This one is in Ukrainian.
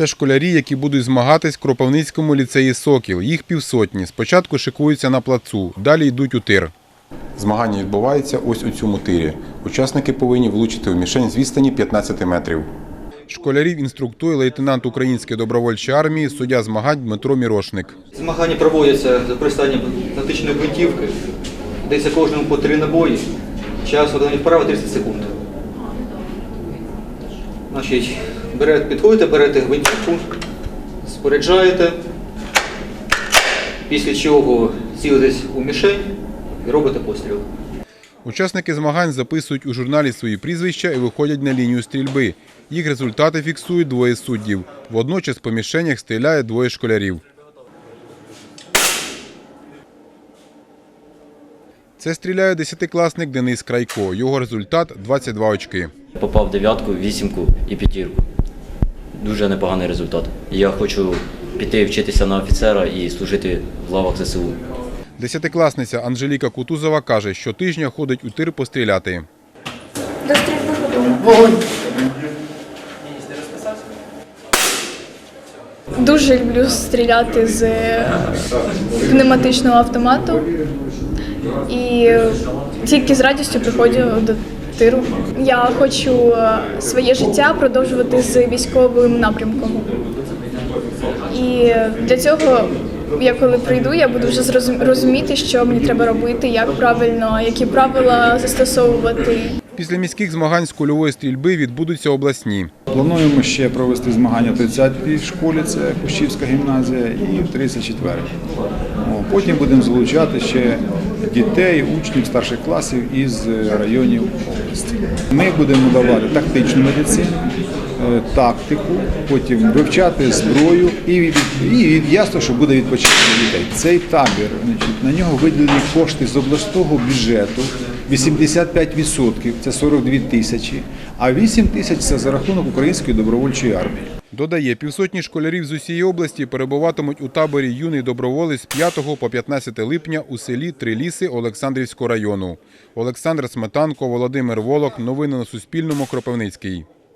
Це школярі, які будуть змагатись в Кропивницькому ліцеї Сокіл. Їх півсотні. Спочатку шикуються на плацу, далі йдуть у тир. Змагання відбуваються ось у цьому тирі. Учасники повинні влучити в мішень з відстані 15 метрів. Школярів інструктує лейтенант Української добровольчої армії, суддя змагань Дмитро Мірошник. Змагання проводяться з використанням тактичної гвинтівки. Дається кожному по три набої. Час виконання вправи 30 секунд. Значить, берете, підходите, берете гвинтівку, споряджаєте, після чого цілитесь у мішень і робите постріл. Учасники змагань записують у журналі свої прізвища і виходять на лінію стрільби. Їх результати фіксують двоє суддів. Водночас по мішенях стріляє двоє школярів. Це стріляє десятикласник Денис Крайко. Його результат 22 очки. Попав дев'ятку, вісімку і п'ятірку. Дуже непоганий результат. Я хочу піти вчитися на офіцера і служити в лавах ЗСУ. Десятикласниця Анжеліка Кутузова каже, що тижня ходить у тир постріляти. До стрільби готова. Дуже люблю стріляти з пневматичного автомату і тільки з радістю приходжу до тиру. Я хочу е, своє життя продовжувати з військовим напрямком. І для цього, я коли прийду, я буду вже розуміти, що мені треба робити, як правильно, які правила застосовувати. Після міських змагань з кульової стрільби відбудуться обласні. Плануємо ще провести змагання в 30-й школі, це Кущівська гімназія, і в 34-й. Потім будемо залучати ще дітей, учнів старших класів із е, районів області. Ми будемо давати тактичну медицину, е, тактику, потім вивчати зброю і, від- і ясно, що буде відпочинок дітей. Цей табір, значить, на нього виділені кошти з обласного бюджету 85%, це 42 тисячі, а 8 тисяч це за рахунок Української добровольчої армії. Додає, півсотні школярів з усієї області перебуватимуть у таборі юний доброволець з 5 по 15 липня у селі Триліси Олександрівського району. Олександр Сметанко, Володимир Волок. Новини на Суспільному. Кропивницький.